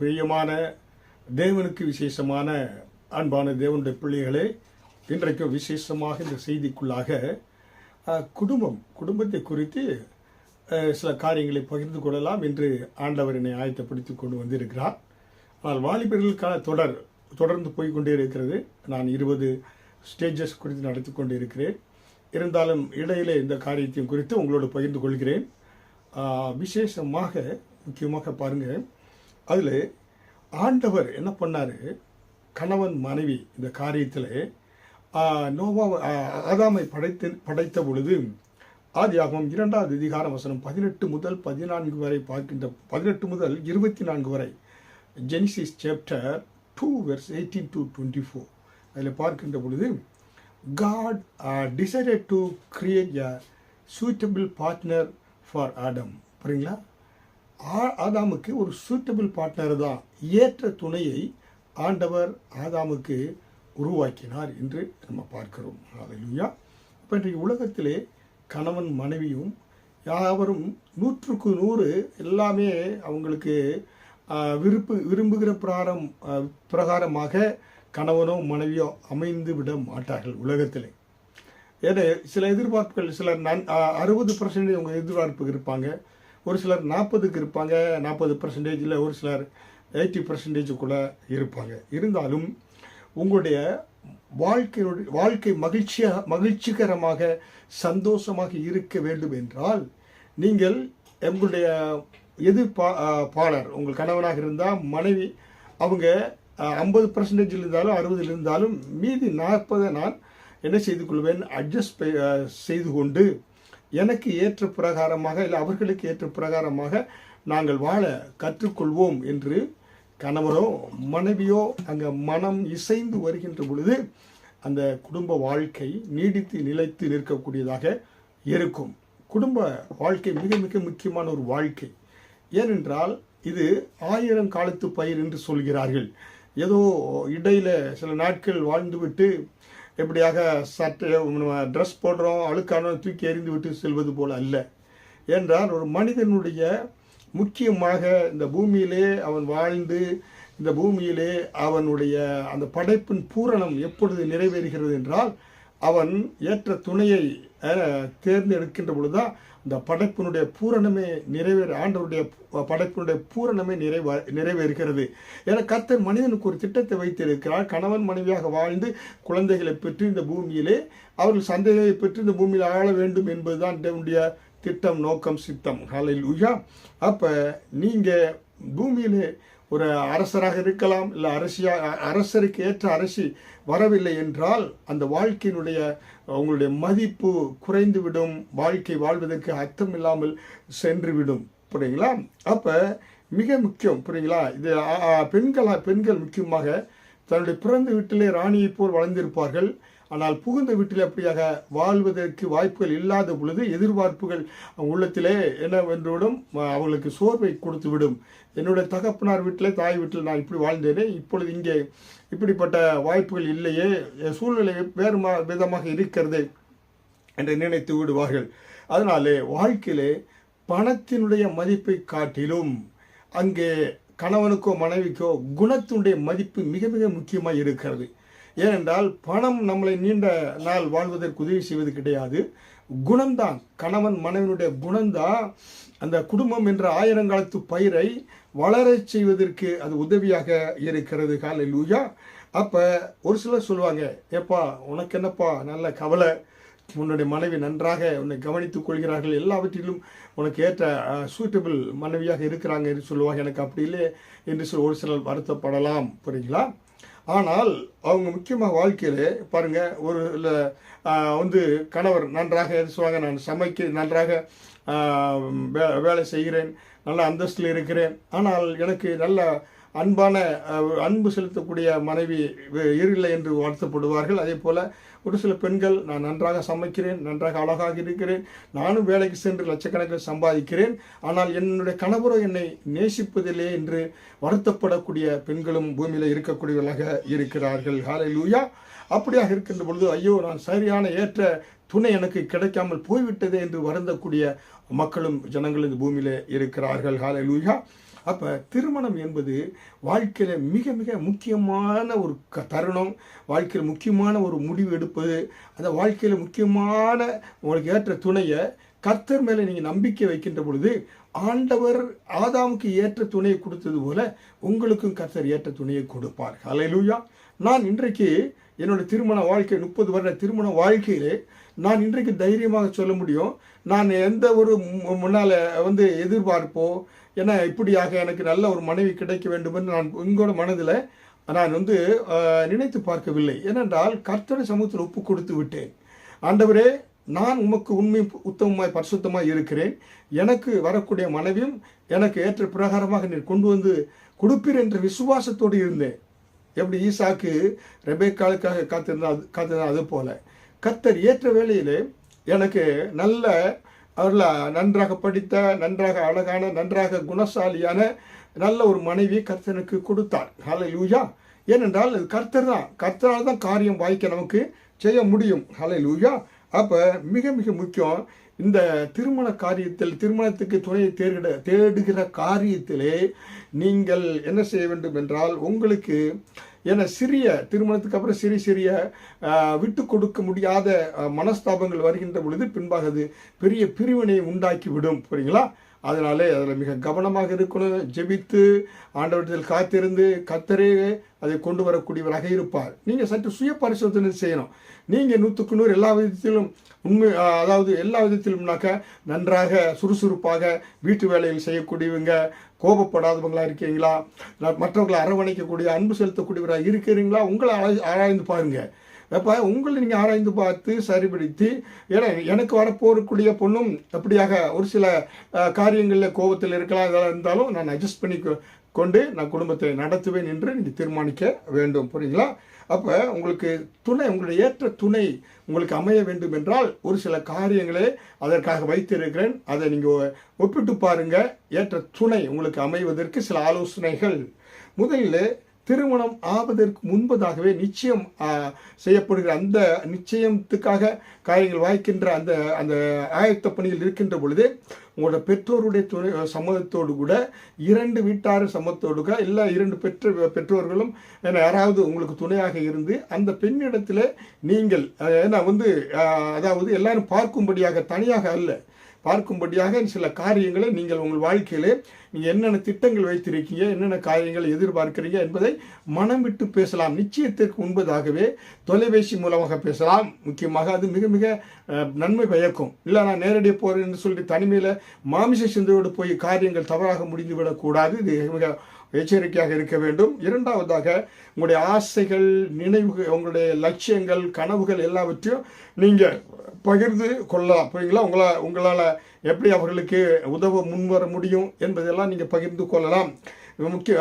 பிரியமான தேவனுக்கு விசேஷமான அன்பான தேவனுடைய பிள்ளைகளே இன்றைக்கு விசேஷமாக இந்த செய்திக்குள்ளாக குடும்பம் குடும்பத்தை குறித்து சில காரியங்களை பகிர்ந்து கொள்ளலாம் என்று ஆண்டவர் என்னை ஆயத்தப்படுத்தி கொண்டு வந்திருக்கிறார். ஆனால் வாலிபர்களுக்கான தொடர் தொடர்ந்து போய்கொண்டே இருக்கிறது. நான் இருபது ஸ்டேஜஸ் குறித்து நடத்தி கொண்டு இருக்கிறேன். இருந்தாலும் இடையிலே இந்த காரியத்தையும் குறித்து உங்களோடு பகிர்ந்து கொள்கிறேன். விசேஷமாக முக்கியமாக பாருங்கள். அதில் ஆண்டவர் என்ன பண்ணார்? கணவன் மனைவி இந்த காரியத்தில் நோவா ஆதாமை படைத்து படைத்த பொழுது ஆதியாகவும் இரண்டாவது அதிகார வசனம் பதினெட்டு முதல் பதினான்கு வரை பார்க்கின்ற பதினெட்டு முதல் இருபத்தி நான்கு வரை Genesis chapter two verse eighteen to twenty four அதில் பார்க்கின்ற பொழுது God decided to create a suitable partner for Adam புரியுங்களா? ஆதாமுக்கு ஒரு சூட்டபிள் பார்ட்னர் தான். ஏற்ற துணையை ஆண்டவர் ஆதாமுக்கு உருவாக்கினார் என்று நம்ம பார்க்கிறோம். அதுலையா இப்போ இன்றைக்கு உலகத்திலே கணவன் மனைவியும் யாவரும் நூற்றுக்கு நூறு எல்லாமே அவங்களுக்கு விருப்பு விரும்புகிற பிரகாரம் பிரகாரமாக கணவனோ மனைவியோ அமைந்து விட மாட்டார்கள் உலகத்திலே. ஏன்னா சில எதிர்பார்ப்புகள் சிலர் நன் அறுபது பர்சன்டேஜ் அவங்க எதிர்பார்ப்புக்கு இருப்பாங்க. ஒரு சிலர் நாற்பதுக்கு இருப்பாங்க நாற்பது பர்சன்டேஜில் ஒரு சிலர் எயிட்டி பர்சன்டேஜுக்குள்ளே இருப்பாங்க. இருந்தாலும் உங்களுடைய வாழ்க்கையுடைய வாழ்க்கை மகிழ்ச்சியாக மகிழ்ச்சிகரமாக சந்தோஷமாக இருக்க வேண்டும் என்றால் நீங்கள் உங்களுடைய எதிர்பா பா பாலர் உங்கள் கணவனாக இருந்தால் மனைவி அவங்க ஐம்பது பர்சன்டேஜில் இருந்தாலும் அறுபதில் இருந்தாலும் மீதி நாற்பதை நான் என்ன செய்து கொள்வேன் அட்ஜஸ்ட் செய்து கொண்டு எனக்கு ஏற்ற பிரகாரமாக இல்லை அவர்களுக்கு ஏற்ற பிரகாரமாக நாங்கள் வாழ கற்றுக்கொள்வோம் என்று கணவரோ மனைவியோ அங்கே மனம் இசைந்து வருகின்ற பொழுது அந்த குடும்ப வாழ்க்கை நீடித்து நிலைத்து நிற்கக்கூடியதாக இருக்கும். குடும்ப வாழ்க்கை மிக மிக முக்கியமான ஒரு வாழ்க்கை. ஏனென்றால் இது ஆயிரம் காலத்து பயிர் என்று சொல்கிறார்கள். ஏதோ இடையில சில நாட்கள் வாழ்ந்துவிட்டு எப்படியாக சட்டை ட்ரெஸ் போடுறோம் அழுக்கான தூக்கி எறிந்து விட்டு செல்வது போல் அல்ல. என்றால் ஒரு மனிதனுடைய முக்கியமாக இந்த பூமியிலே அவன் வாழ்ந்து இந்த பூமியிலே அவனுடைய அந்த படைப்பின் பூரணம் எப்பொழுது நிறைவேறுகிறது என்றால் அவன் ஏற்ற துணையை தேர்ந்தெடுக்கின்ற தேர்ந்தெடுக்கின்ற பொழுதுதான் இந்த படைப்பினுடைய பூரணமே நிறைவேற ஆண்டவருடைய படைப்பினுடைய பூரணமே நிறைவா நிறைவேறுகிறது. என கர்த்தர் மனிதனுக்கு ஒரு திட்டத்தை வைத்திருக்கிறார். கணவன் மனைவியாக வாழ்ந்து குழந்தைகளை பெற்று இந்த பூமியிலே அவர்கள் சந்தைகளை பெற்று இந்த பூமியில் ஆள வேண்டும் என்பதுதான் தேவனுடைய திட்டம் நோக்கம் சித்தம். நாளையில் உயா அப்போ நீங்கள் பூமியிலே ஒரு அரசராக இருக்கலாம் இல்லை அரசியா அரசருக்கு ஏற்ற அரசி வரவில்லை என்றால் அந்த வாழ்க்கையினுடைய அவங்களுடைய மதிப்பு குறைந்துவிடும் வாழ்க்கை வாழ்வதற்கு அர்த்தம் இல்லாமல் சென்றுவிடும். புரியுங்களா அப்போ மிக முக்கியம் புரியுங்களா இது பெண்களா பெண்கள் முக்கியமாக தன்னுடைய பிறந்த வீட்டிலே ராணியைப் போல் வளர்ந்திருப்பார்கள். ஆனால் புகுந்த வீட்டில் அப்படியாக வாழ்வதற்கு வாய்ப்புகள் இல்லாத பொழுது எதிர்பார்ப்புகள் உள்ளத்திலே என்னவென்றுவிடும் அவங்களுக்கு சோர்வை கொடுத்துவிடும். என்னுடைய தகப்பனார் வீட்டில் தாய் வீட்டில் நான் இப்படி வாழ்ந்தேனே இப்பொழுது இங்கே இப்படிப்பட்ட வாய்ப்புகள் இல்லையே என் சூழ்நிலை வேறு மா- விதமாக இருக்கிறது என்று நினைத்து விடுவார்கள். அதனாலே வாழ்க்கையிலே பணத்தினுடைய மதிப்பை காட்டிலும் அங்கே கணவனுக்கோ மனைவிக்கோ குணத்தினுடைய மதிப்பு மிக மிக முக்கியமாக இருக்கிறது. ஏனென்றால் பணம் நம்மளை நீண்ட நாள் வாழ்வதற்கு உதவி செய்வது கிடையாது. குணம்தான். கணவன் மனைவினுடைய குணம்தான். அந்த குடும்பம் என்ற ஆயிரங்காலத்து பயிரை வளரச் செய்வதற்கு அது உதவியாக இருக்கிறது. காலை லூயா அப்போ ஒரு சிலர் சொல்லுவாங்க ஏப்பா உனக்கு என்னப்பா நல்ல கவலை? உன்னுடைய மனைவி நன்றாக உன்னை கவனித்துக் கொள்கிறார்கள். எல்லாவற்றிலும் உனக்கு ஏற்ற சூட்டபிள் மனைவியாக இருக்கிறாங்க என்று சொல்லுவாங்க. எனக்கு அப்படி இல்லை என்று சொல் ஒரு சிலர் வருத்தப்படலாம். புரியுங்களா? ஆனால் அவங்க முக்கியமாக வாழ்க்கையில் பாருங்கள் ஒரு வந்து கணவர் நன்றாக சொல்லுவாங்க நான் சமைக்க நன்றாக வே- வேலை செய்கிறேன் நல்ல அந்தஸ்தில் இருக்கிறேன். ஆனால் எனக்கு நல்ல அன்பான அன்பு செலுத்தக்கூடிய மனைவி இல்லை என்று வருத்தப்படுவார்கள் அதே போல் ஒரு சில பெண்கள் நான் நன்றாக சமைக்கிறேன் நன்றாக அழகாக இருக்கிறேன் நானும் வேலைக்கு சென்று லட்சக்கணக்கில் சம்பாதிக்கிறேன் ஆனால் என்னுடைய கணவரோ என்னை நேசிப்பதில்லை என்று வருத்தப்படக்கூடிய பெண்களும் பூமியில் இருக்கக்கூடியவர்களாக இருக்கிறார்கள். ஹாலை லூயா அப்படியாக இருக்கின்ற பொழுது ஐயோ நான் சரியான ஏற்ற துணை எனக்கு கிடைக்காமல் போய்விட்டதே என்று வருந்தக்கூடிய மக்களும் ஜனங்களும் இந்த பூமியில் இருக்கிறார்கள். ஹாலை லூயா அப்போ திருமணம் என்பது வாழ்க்கையில் மிக மிக முக்கியமான ஒரு க தருணம். வாழ்க்கையில் முக்கியமான ஒரு முடிவு எடுப்பது. அந்த வாழ்க்கையில் முக்கியமான உங்களுக்கு ஏற்ற துணையை கர்த்தர் மேலே நீங்கள் நம்பிக்கை வைக்கின்ற பொழுது ஆண்டவர் ஆதாமுக்கு ஏற்ற துணையை கொடுத்தது போல உங்களுக்கும் கர்த்தர் ஏற்ற துணையை கொடுப்பார். அலையலூயா நான் இன்றைக்கு என்னோட திருமண வாழ்க்கை முப்பது வருட திருமண வாழ்க்கையிலே நான் இன்றைக்கு தைரியமாக சொல்ல முடியும். நான் எந்த ஒரு முன்னால் வந்து எதிர்பார்ப்போ ஏன்னா இப்படியாக எனக்கு நல்ல ஒரு மனைவி கிடைக்க வேண்டும் என்று நான் உங்களோட மனதில் நான் வந்து நினைத்து பார்க்கவில்லை. ஏனென்றால் கர்த்தரை சமூகத்தில் ஒப்பு கொடுத்து விட்டேன். ஆண்டவரே நான் உமக்கு உண்மை உத்தமமாய் பரிசுத்தமாய் இருக்கிறேன். எனக்கு வரக்கூடிய மனைவியும் எனக்கு ஏற்ற பிரகாரமாக நீர் கொண்டு வந்து கொடுப்பீர் என்ற விசுவாசத்தோடு இருந்தேன். எப்படி ஈசாக்கு ரெபேக்காலுக்காக காத்திருந்தா காத்திருந்தா அது போல. கர்த்தர் ஏற்ற வேளையிலே எனக்கு நல்ல அவர்ல நன்றாக படித்த நன்றாக அழகான நன்றாக குணசாலியான நல்ல ஒரு மனைவி கர்த்தனுக்கு கொடுத்தார். ஹalleluya ஏனென்றால் கர்த்தர் தான். கர்த்தரால் தான் காரியம் வாய்க்க நமக்கு செய்ய முடியும். ஹalleluya அப்போ மிக மிக முக்கியம் இந்த திருமண காரியத்தில் திருமணத்துக்கு துணையை தேர்கிட தேடுகிற காரியத்திலே நீங்கள் என்ன செய்ய வேண்டும் என்றால் உங்களுக்கு ஏன்னா சிறிய திருமணத்துக்கு அப்புறம் சிறிய சிறிய விட்டு கொடுக்க முடியாத மனஸ்தாபங்கள் வருகின்ற பொழுது பின்பாக அது பெரிய பிரிவினை உண்டாக்கி விடும் புரியுங்களா அதனாலே அதில் மிக கவனமாக இருக்கணும் ஜெபித்து ஆண்டவரத்தில் காத்திருந்து கத்தரே அதை கொண்டு வரக்கூடியவராக இருப்பார். நீங்கள் சற்று சுய பரிசோதனை செய்யணும். நீங்கள் நூற்றுக்கு நூறு எல்லா விதத்திலும் உண்மை அதாவது எல்லா விதத்திலும்னாக்க நன்றாக சுறுசுறுப்பாக வீட்டு வேலையில் செய்யக்கூடியவங்க கோபப்படாதவங்களா இருக்கீங்களா? மற்றவர்களை அரவணைக்கக்கூடிய அன்பு செலுத்தக்கூடியவராக இருக்கிறீங்களா? உங்களை ஆராய்ந்து பாருங்கள் அப்போ உங்களை நீங்கள் ஆராய்ந்து பார்த்து சரிபடுத்தி ஏன்னா எனக்கு வரப்போறக்கூடிய பொண்ணும் அப்படியாக ஒரு சில காரியங்களில் கோபத்தில் இருக்கலாம். இதெல்லாம் இருந்தாலும் நான் அட்ஜஸ்ட் பண்ணி கொ- கொண்டு நான் குடும்பத்தை நடத்துவேன் என்று நீங்கள் தீர்மானிக்க வேண்டும். புரியுங்களா அப்போ உங்களுக்கு துணை உங்களுடைய ஏற்ற துணை உங்களுக்கு அமைய வேண்டும் என்றால் ஒரு சில காரியங்களை அதற்காக வைத்திருக்கிறேன். அதை நீங்கள் ஒப்பிட்டு பாருங்கள் ஏற்ற துணை உங்களுக்கு அமைவதற்கு சில ஆலோசனைகள். முதலில் திருமணம் ஆவதற்கு முன்பதாகவே நிச்சயம் செய்யப்படுகிற அந்த நிச்சயத்துக்காக காரியங்கள் வாய்க்கின்ற அந்த அந்த ஆயத்த பணியில் இருக்கின்ற பொழுது உங்களோட பெற்றோருடைய துணை சம்மதத்தோடு கூட இரண்டு வீட்டார் சம்மதத்தோடு கூட இல்லை இரண்டு பெற்ற பெற்றோர்களும் ஏன்னா யாராவது உங்களுக்கு துணையாக இருந்து அந்த பெண்ணிடத்தில் நீங்கள் ஏன்னா வந்து அதாவது எல்லாரும் பார்க்கும்படியாக தனியாக அல்ல. பார்க்கும்படியாக சில காரியங்களை நீங்கள் உங்கள் வாழ்க்கையிலே நீங்கள் என்னென்ன திட்டங்கள் வைத்திருக்கீங்க என்னென்ன காரியங்களை எதிர்பார்க்கிறீங்க என்பதை மனம் விட்டு பேசலாம். நிச்சயத்திற்கு முன்பதாகவே தொலைபேசி மூலமாக பேசலாம். முக்கியமாக அது மிக மிக நன்மை பயக்கும். இல்லை நான் நேரடியாக போகிறேன் என்று சொல்லி தனிமையில் மாமிச சிந்தையோடு போய் காரியங்கள் தவறாக முடிந்துவிடக்கூடாது. இது மிக எச்சரிக்கையாக இருக்க வேண்டும். இரண்டாவதாக உங்களுடைய ஆசைகள் நினைவுகள் உங்களுடைய லட்சியங்கள் கனவுகள் எல்லாவற்றையும் நீங்கள் பகிர்ந்து கொள்ளலாம். புரியுங்களா உங்களா உங்களால் எப்படி அவர்களுக்கு உதவ முன்வர முடியும் என்பதெல்லாம் நீங்கள் பகிர்ந்து கொள்ளலாம். முக்கிய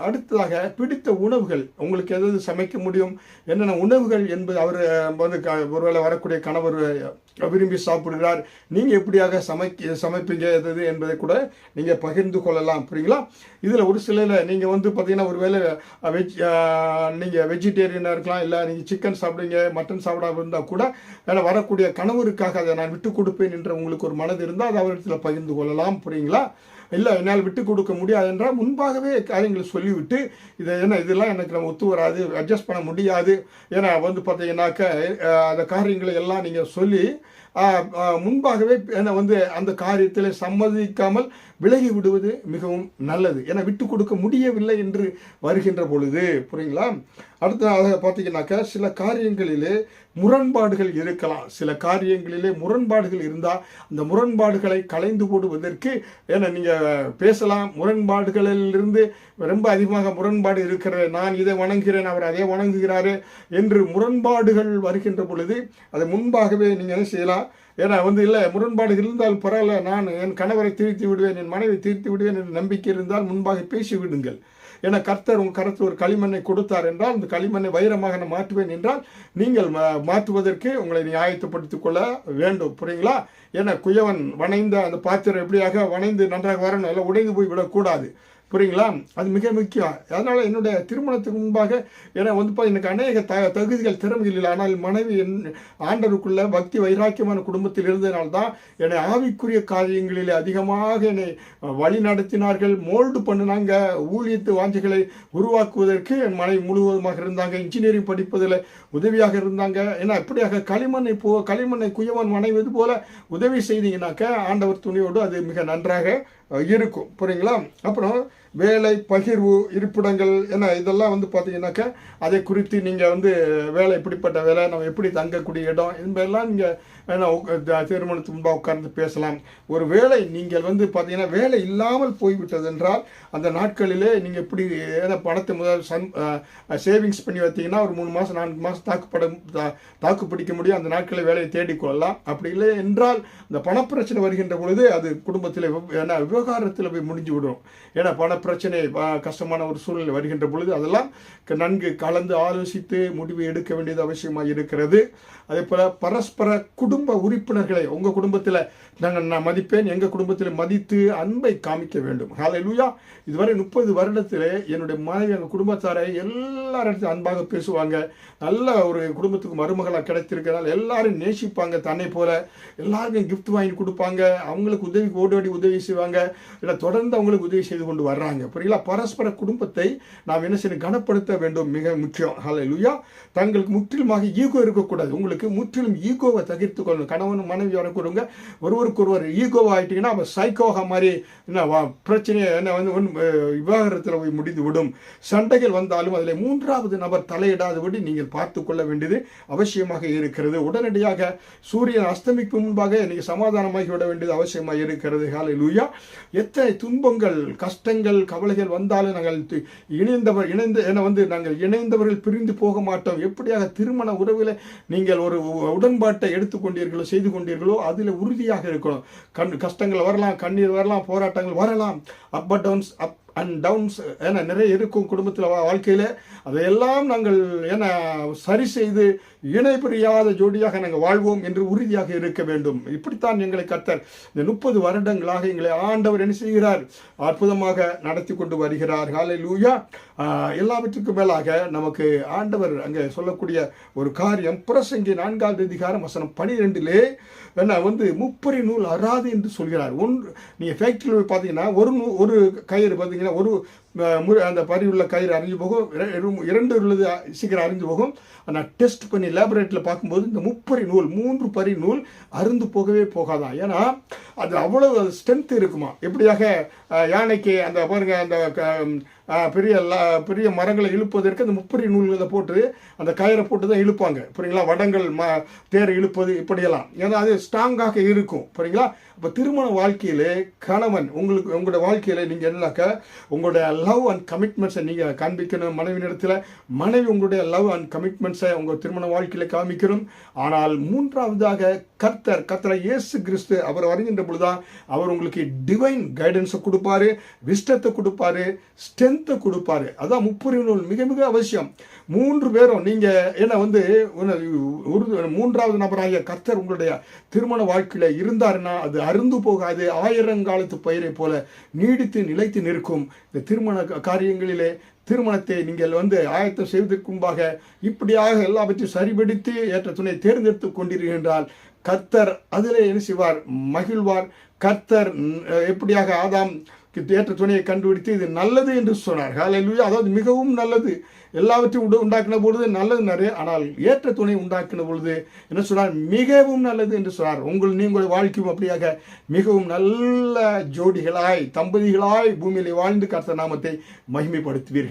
அடுத்ததாக பிடித்த உணவுகள் உங்களுக்கு எதாவது சமைக்க முடியும்? என்னென்ன உணவுகள் என்பது அவர் வந்து க- ஒருவேளை வரக்கூடிய கணவர் விரும்பி சாப்பிடுகிறார். நீங்கள் எப்படியாக சமைக்க சமைப்பீங்க எது என்பதை கூட நீங்கள் பகிர்ந்து கொள்ளலாம் புரியுங்களா? இதில் ஒரு சிலர் நீங்கள் வந்து பார்த்தீங்கன்னா ஒருவேளை வெஜ் நீங்கள் வெஜிடேரியனாக இருக்கலாம் இல்லை நீங்கள் சிக்கன் சாப்பிடுங்க மட்டன் சாப்பிடாம இருந்தால் கூட ஏன்னா வரக்கூடிய கணவருக்காக அதை நான் விட்டு கொடுப்பேன் என்ற உங்களுக்கு ஒரு மனது இருந்தால் அதை அவரிடத்தில் பகிர்ந்து கொள்ளலாம் புரியுங்களா? இல்லை என்னால் விட்டு கொடுக்க முடியாது என்றால் முன்பாகவே காரியங்களை சொல்லிவிட்டு இதை என்ன இதெல்லாம் எனக்கு நம்ம ஒத்து வராது அட்ஜஸ்ட் பண்ண முடியாது. ஏன்னா வந்து பார்த்தீங்கன்னாக்க அந்த காரியங்களை எல்லாம் நீங்கள் சொல்லி முன்பாகவே என்னை வந்து அந்த காரியத்தில் சம்மதிக்காமல் விலகி விடுவது மிகவும் நல்லது. ஏன்னா விட்டு கொடுக்க முடியவில்லை என்று வருகின்ற பொழுது புரியுங்களா? அடுத்ததாக பார்த்தீங்கன்னாக்கா சில காரியங்களிலே முரண்பாடுகள் இருக்கலாம். சில காரியங்களிலே முரண்பாடுகள் இருந்தால் அந்த முரண்பாடுகளை களைந்து போடுவதற்கு ஏன்னா நீங்கள் பேசலாம் முரண்பாடுகளிலிருந்து ரொம்ப அதிகமாக முரண்பாடு இருக்கிற நான் இதை வணங்குகிறேன் அவர் அதை வணங்குகிறாரு என்று முரண்பாடுகள் வருகின்ற பொழுது அதை முன்பாகவே நீங்கள் என்ன செய்யலாம்? ஏன்னா வந்து இல்லை முரண்பாடு இருந்தால் பரவாயில்ல நான் என் கணவரை திருத்தி விடுவேன் என் மனைவி திருத்தி விடுவேன் என்ற நம்பிக்கை இருந்தால் முன்பாக பேசி என ஏன்னா கர்த்தர் உங்கள் கருத்து ஒரு களிமண்ணை கொடுத்தார் என்றால் அந்த களிமண்ணை வைரமாக நான் மாற்றுவேன் என்றால் நீங்கள் மா- மாற்றுவதற்கு உங்களை நீ ஆயத்தப்படுத்திக் கொள்ள வேண்டும். புரியுங்களா? ஏன்னா குயவன் வனைந்த அந்த பாத்திரம் எப்படியாக வனைந்து நன்றாக வரணும் இல்லை உடைந்து போய் விடக்கூடாது. புரியுங்களா? அது மிக முக்கியம். அதனால் என்னுடைய திருமணத்துக்கு முன்பாக ஏன்னா வந்து எனக்கு அநேக த தகுதிகள் திறமைகள் இல்லை. ஆனால் மனைவி என் ஆண்டருக்குள்ள பக்தி வைராக்கியமான குடும்பத்தில் இருந்ததுனால தான் என்னை ஆவிக்குரிய காரியங்களில் அதிகமாக என்னை வழி நடத்தினார்கள். மோல்டு பண்ணினாங்க. ஊழியத்து வாஞ்சைகளை உருவாக்குவதற்கு என் மனைவி முழுவதுமாக இருந்தாங்க. இன்ஜினியரிங் படிப்பதில் உதவியாக இருந்தாங்க. ஏன்னா இப்படியாக களிமண்ணை போ களிமண்ணை குயவன் மனைவது போல உதவி செய்தீங்கன்னாக்க ஆண்டவர் துணியோடு அது மிக நன்றாக இருக்கும். புரியுங்களா? அப்புறம் வேலை பகிர்வு இருப்பிடங்கள் என்ன இதெல்லாம் வந்து பார்த்தீங்கன்னாக்கா அதை குறித்து நீங்கள் வந்து வேலை இப்படிப்பட்ட வேலை நம்ம எப்படி தங்கக்கூடிய இடம் இதெல்லாம் நீங்கள் திருமணத்துக்கு முன்பாக உட்கார்ந்து பேசலாம். ஒரு வேலை நீங்கள் வந்து பார்த்தீங்கன்னா வேலை இல்லாமல் போய்விட்டது என்றால் அந்த நாட்களிலே நீங்கள் எப்படி ஏன்னா பணத்தை முதல் சன் சேவிங்ஸ் பண்ணி வைத்தீங்கன்னா ஒரு மூணு மாதம் நான்கு மாதம் தாக்குப்பட தா- தாக்கு பிடிக்க முடியும். அந்த நாட்களில் வேலையை தேடிக்கொள்ளலாம் அப்படி இல்லை என்றால் இந்த பணப்பிரச்சனை வருகின்ற பொழுது அது குடும்பத்தில் ஏன்னா விவகாரத்தில் போய் முடிஞ்சு விடும். ஏன்னா பணப்பிரச்சனை கஷ்டமான ஒரு சூழ்நிலை வருகின்ற பொழுது அதெல்லாம் க- நன்கு கலந்து ஆலோசித்து முடிவு எடுக்க வேண்டியது அவசியமாக இருக்கிறது. அதே போல் பரஸ்பர குடும்ப உறுப்பினர்களை உங்க குடும்பத்தில் நாங்கள் நான் மதிப்பேன் எங்க குடும்பத்தில் மதித்து அன்பை காமிக்க வேண்டும். ஹalleluya இதுவரை முப்பது வருடத்திலே என்னுடைய மனைவி எங்கள் குடும்பத்தாரை எல்லாரிடத்தையும் அன்பாக பேசுவாங்க. நல்ல ஒரு குடும்பத்துக்கு மருமகளாக கிடைத்திருக்கிறதால் எல்லாரும் நேசிப்பாங்க தன்னை போல. எல்லாருக்கும் கிஃப்ட் வாங்கி கொடுப்பாங்க. அவங்களுக்கு உதவி ஓடோடி உதவி செய்வாங்க. இல்லை தொடர்ந்து அவங்களுக்கு உதவி செய்து கொண்டு வர்றாங்க. புரியுங்களா பரஸ்பர குடும்பத்தை நாம் என்ன செய்யணும்? கனப்படுத்த வேண்டும். மிக முக்கியம். ஹalleluya தங்களுக்கு முற்றிலுமாக ஈகோ இருக்கக்கூடாது. உங்களுக்கு முற்றிலும் ஈகோவை தகிர்த்து கொள்ளணும் கணவன் மனைவி வரக்கூடவங்க ஒருவருக்கு ஒருவர் ஈகோவா ஆயிட்டீங்கன்னா நம்ம சைக்கோகா மாதிரி என்ன பிரச்சனையை என்ன வந்து விவாகரத்தில் போய் முடிந்து விடும் சண்டைகள் வந்தாலும் அதில் மூன்றாவது நபர் தலையிடாதபடி நீங்கள் பார்த்து கொள்ள வேண்டியது அவசியமாக இருக்கிறது. உடனடியாக சூரியன் அஸ்தமிக்கு முன்பாக நீங்கள் சமாதானமாகி விட வேண்டியது அவசியமாக இருக்கிறது. காலை லூயா எத்தனை துன்பங்கள் கஷ்டங்கள் கவலைகள் வந்தாலும் நாங்கள் இணைந்தவர் இணைந்து என வந்து நாங்கள் இணைந்தவர்கள் பிரிந்து போக மாட்டோம். எப்படியாக திருமண உறவில் நீங்கள் ஒரு உடன்பாட்டை எடுத்துக்கொண்டு கொண்டீர்களோ செய்து கொண்டீர்களோ அதில் உறுதியாக இருக்கணும். கண் கஷ்டங்கள் வரலாம் கண்ணீர் வரலாம் போராட்டங்கள் வரலாம். Up and downs up and downs ஏன்னா நிறைய இருக்கும் குடும்பத்தில் வாழ்க்கையில். அதையெல்லாம் நாங்கள் ஏன்னா சரி செய்து இணை பிரியாத ஜோடியாக நாங்கள் வாழ்வோம் என்று உறுதியாக இருக்க வேண்டும். இப்படித்தான் எங்களை கத்தர் இந்த முப்பது வருடங்களாக எங்களை ஆண்டவர் என்ன செய்கிறார்? அற்புதமாக நடத்தி கொண்டு வருகிறார். காலை லூயா எல்லாவற்றுக்கும் மேலாக நமக்கு ஆண்டவர் அங்கே சொல்லக்கூடிய ஒரு காரியம். புரசங்கி நான்காவது அதிகாரம் வசனம் பனிரெண்டிலே என்ன வந்து முப்பரி நூல் அறாது என்று சொல்கிறார். ஒன்று நீங்கள் ஃபேக்ட்ரியில் போய் பார்த்தீங்கன்னா ஒரு நூ ஒரு கயிறு பார்த்தீங்கன்னா ஒரு அஹ், மு- அந்த பரி உள்ள கயிறு அறிஞ்சு போகும். இர- இரண்டு உள்ளது சீக்கிரம் அறிஞ்சு போகும். ஆனால் டெஸ்ட் பண்ணி லேபரேட்டரியில் பார்க்கும்போது இந்த முப்பரி நூல் மூன்று பரி நூல் அருந்து போகவே போகாதான் ஏன்னா அது அவ்வளவு ஸ்ட்ரென்த் இருக்குமா? எப்படியாக யானைக்கு அந்த பாருங்க அந்த க- பெரிய பெரிய மரங்களை இழுப்பதற்கு அந்த முப்பரி நூல்களை போட்டு அந்த கயிறை போட்டு தான் இழுப்பாங்க. புரியுங்களா? வடங்கள் ம தேர் இழுப்பது இப்படியெல்லாம். ஏன்னா அது ஸ்ட்ராங்காக இருக்கும். புரியுங்களா? இப்போ திருமண வாழ்க்கையிலே கணவன் உங்களுக்கு உங்களோட வாழ்க்கையில் நீங்கள் என்னாக்க உங்களோட லவ் அண்ட் கமிட்மெண்ட்ஸை நீங்கள் காண்பிக்கணும். மனைவி நேரத்தில் மனைவி உங்களுடைய லவ் அண்ட் கமிட்மெண்ட்ஸை உங்கள் திருமண வாழ்க்கையில் காமிக்கணும். ஆனால் மூன்றாவதாக கர்த்தர் கர்த்தரை இயேசு கிறிஸ்து அவர் வருகின்ற பொழுதுதான் அவர் உங்களுக்கு டிவைன் கைடன்ஸை கொடுப்பாரு விஷ்டத்தை கொடுப்பாரு ஸ்ட்ரென்த்தை கொடுப்பாரு. அதான் முப்புரிவு நூல். மிக மிக அவசியம். மூன்று பேரும் நீங்கள் ஏன்னா வந்து ஒரு மூன்றாவது நபராகிய கர்த்தர் உங்களுடைய திருமண வாழ்க்கையில் இருந்தாருன்னா அது அருந்து போகாது. ஆயிரங்காலத்து பயிரை போல நீடித்து நிலைத்து நிற்கும். இந்த திருமண திருமண காரியங்களிலே திருமணத்தை நீங்கள் வந்து ஆயத்தம் செய்வதற்கும்பாக இப்படியாக எல்லாவற்றையும் சரிபடுத்தி ஏற்ற துணை தேர்ந்தெடுத்து கொண்டிருக்கின்றால் கர்த்தர் அதிலே என்ன செய்வார்? மகிழ்வார். கர்த்தர் எப்படியாக ஆதாம் ஏற்ற துணையை கண்டுபிடித்து இது நல்லது என்று சொன்னார் ஹalleluya. அதாவது மிகவும் நல்லது. எல்லாவற்றையும் உண்டு உண்டாக்கின பொழுது நல்லது நிறைய. ஆனால் ஏற்ற துணை உண்டாக்கின பொழுது என்ன சொன்னார்? மிகவும் நல்லது என்று சொன்னார். உங்கள் நீங்கள் வாழ்க்கையும் அப்படியாக மிகவும் நல்ல ஜோடிகளாய் தம்பதிகளாய் பூமியிலே வாழ்ந்து கர்த்த நாமத்தை மகிமைப்படுத்துவீர்கள்.